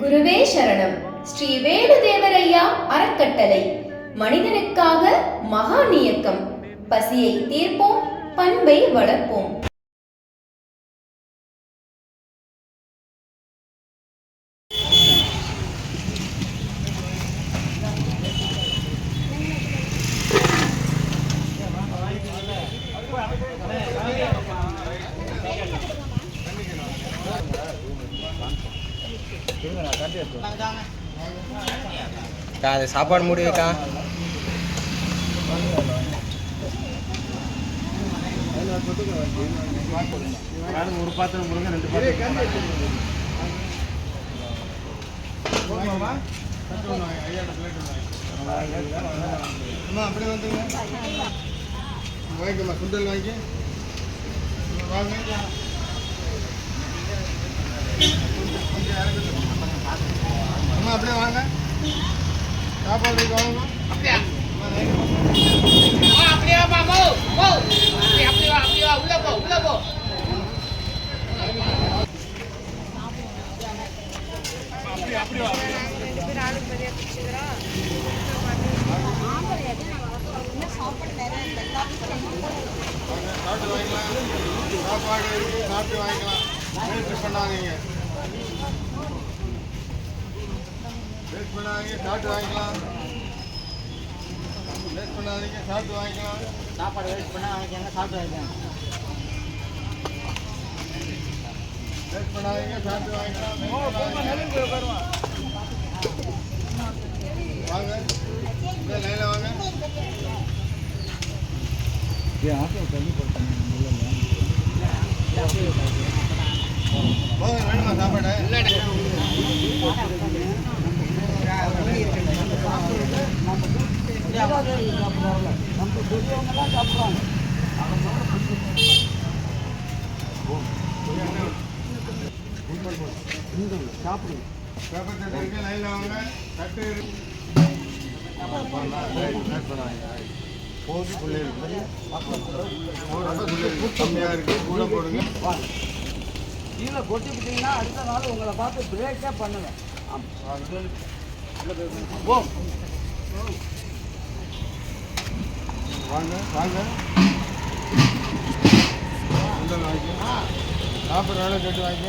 குருவே சரணம். ஸ்ரீ வேணுதேவரையா அறக்கட்டளை. மனிதனுக்காக மகா இயக்கம் பசியை தீர்ப்போம் பண்பை வளர்ப்போம். அக்கா அது சாப்பாடு முடியுக்கா ஒரு பாத்திரம் கொடுங்க ரெண்டு பாத்திரம் அப்படியே வந்துங்க வாங்கிக்கம்மா சுண்டல் வாங்கி வாங்க அம்மா அப்படியே வாங்க. சாப்பாடு வாங்க. அப்படியே? போ போ அப்படியே அப்படியே உள்ள போ உள்ள போ. சாப்பாடு இருக்கு சாப்பிட்டு வாங்கிக்கலாம். வேஸ்ட் பண்ணாதீங்க வேஸ்ட் பண்ணாதீங்க சாப்பிட்டு வாங்கிக்கலாம் வேஸ்ட் பண்ணாதீங்க சாப்பிட்டு வாங்கிக்கலாம் சாப்பாடு வேஸ்ட் பண்ணா வாங்கிக்கங்க சாப்பிட்டு வாங்கிக்கங்க வேஸ்ட் பண்ணாதீங்க சாப்பிட்டு வாங்கிக்கலாம் வாங்க இந்த லைனில் வாங்க போதும் வேணுமா சாப்பாடு பேப்பர் தட்டு இருக்கு லைனில் சாப்பிட்றாங்க நம்ம இருக்கு போது பிள்ளைகள் கம்மியாக இருக்கு கூட போடுங்க கீழே கொட்டி அடுத்த நாள் உங்களை பார்த்து பிரேக்கே பண்ணுவேன் ஓ வாங்க சுண்டல் வாங்கி சாப்பிட்ற வேலை கேட்டு வாங்க